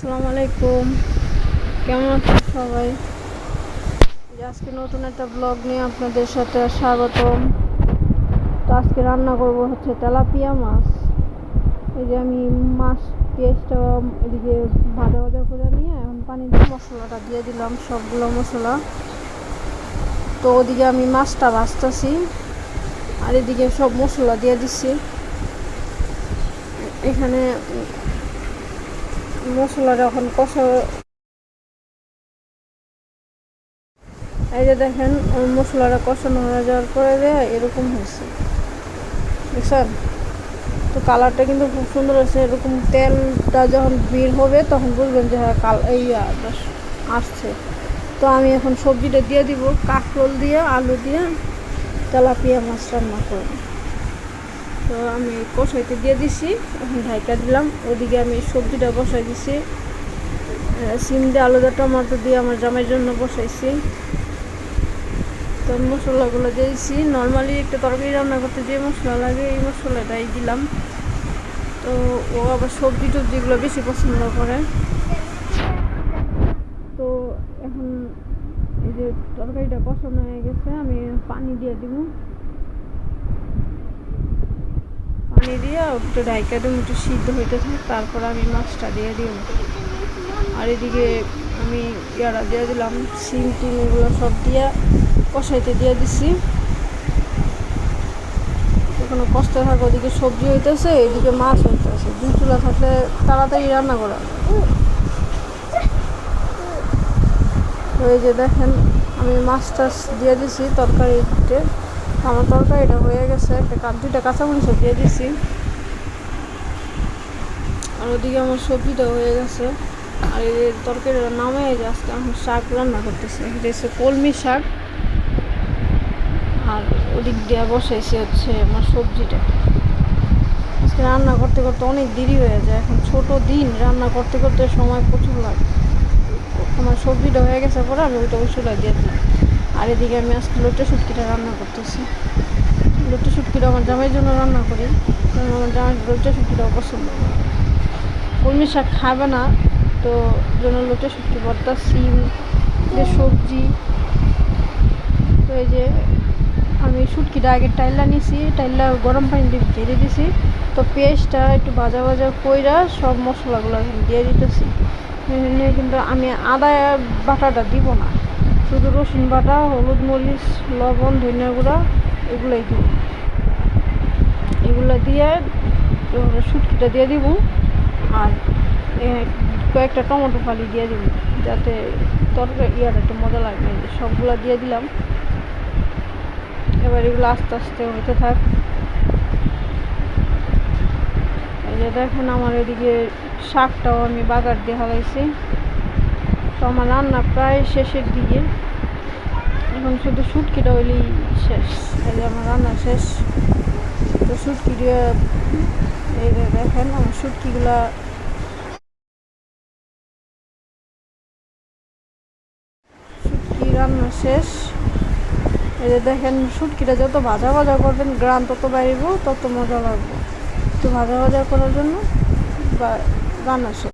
আসসালামু আলাইকুম। কেমন আছেন সবাই? আজকে নতুন একটা ব্লগ নিয়ে আপনাদের সাথে স্বাগতম। তো আজকে রান্না করব হচ্ছে তেলাপিয়া মাছ। এই যে আমি মাছ পেঁয়াজটা এদিকে ভাজা ভাজা করে নিয়ে এখন পানি দিয়ে মশলাটা দিয়ে দিলাম, সবগুলো মশলা। তো ওদিকে আমি মাছটা ভাজতেছি আর এদিকে সব মশলা দিয়ে দিচ্ছি এখানে মশলাটা এখন কষা এই যে দেখেন মশলাটা কষানো হয়ে যাওয়ার পরে এরকম হয়েছে। বুঝছেন তো কালারটা কিন্তু খুব সুন্দর হয়েছে। এরকম তেলটা যখন বের হবে, তখন বুঝবেন যে হ্যাঁ কাল এই আসছে। তো আমি এখন সবজিটা দিয়ে দিব, কাঁকরোল দিয়ে, আলু দিয়ে, তেলাপিয়া মাছ রান্না করব। তো আমি কষাইতে দিয়ে দিছি, এখন ঢাইকা দিলাম। ওদিকে আমি সবজিটা বসাই দিছি। সিম দিয়ে আলুদা টমেটো দিয়ে আমার জামাইয়ের জন্য বসাইছি। তো মশলাগুলো দিয়েছি নর্মালি একটা তরকারি রান্না করতে যে মশলা লাগে, এই মশলাটাই দিলাম। তো ও আবার সবজি টবজিগুলো বেশি পছন্দ করে। তো এখন এই যে তরকারিটা পছন্দ হয়ে গেছে, আমি পানি দিয়ে দিব। পানি দিয়ে একটু ঢাইকা দিব একটু সিদ্ধ হইতে থাক তারপর আমি মাছটা দিয়ে দিব আর এদিকে আমি ইয়ারা দিয়ে দিলাম সিম টিম এগুলো সব দিয়ে কষাইতে দিয়ে দিছি। এখানে কষ্ট থাকে, ওদিকে সবজি হইতেছে, এদিকে মাছ হইতেছে। দুই চুলা থাকলে তাড়াতাড়ি রান্না করা। তো যে দেখেন, আমি মাছ টাছ দিয়ে দিছি তরকারিতে। আমার তরকারিটা হয়ে গেছে, একটা দুইটা কাঁচামরিচও দিয়ে দিছি। আর ওদিকে আমার সবজিটা হয়ে গেছে। আর এই তরকারিটা নামে যে আজকে আমি শাক রান্না করতেছি। এটা হচ্ছে কলমি শাক। আর ওদিক দিয়ে বসাইছি হচ্ছে আমার সবজিটা। আজকে রান্না করতে করতে অনেক দেরি হয়ে যায়। এখন ছোট দিন, রান্না করতে করতে সময় প্রচুর লাগে। আমার সবজিটা হয়ে গেছে পরে আমি ওইটা ওই চুলায় দিয়ে দিই আর এদিকে আমি আজকে লোটে শুটকিটা রান্না করতেছি। লোটে শুটকিটা আমার জামাইয়ের জন্য রান্না করি, কারণ আমার জামাই লোটে শুটকিটাও পছন্দ করে। কলমি শাক খাবে না, তো জন্য লোটে শুটকি, ভর্তা, সিম যে সবজি। তো এই যে আমি শুটকিটা আগে টাইলা নিছি, টাইলা গরম পানি দিয়ে ঢেলে দিছি। তো পেঁয়াজটা একটু ভাজা ভাজা কইরা সব মশলাগুলো দিয়ে দিতেছি। কিন্তু আমি আদা বাটাটা দিব না। শুধু রসুন বাটা, হলুদ মরিচ, লবণ, ধনিয়া গুঁড়া, এগুলোই দিব। এগুলো দিয়ে শুটকিটা দিয়ে দিব আর কয়েকটা টমেটো ফালি দিয়ে দিব, যাতে তরকারি ইয়াটা একটু মজা লাগবে। সবগুলো দিয়ে দিলাম। এবার এগুলো আস্তে আস্তে হইতে থাক। এই যে দেখেন আমার এদিকে শাকটাও আমি বাগার দিয়ে হালাইছি। তো আমার রান্না প্রায় শেষের দিকে। এখন শুধু শুটকিটা হইলেই শেষ। এই যে আমার রান্না শেষ। তো দিয়ে এই দেখেন আমার শুটকিগুলা। সুটকি রান্না শেষ। এই যে দেখেন শুটকিটা যত ভাজা ভাজা করবেন গ্রাম তত বাড়িব, তত মজা লাগবে। একটু ভাজা ভাজা করার জন্য রান্না শেষ।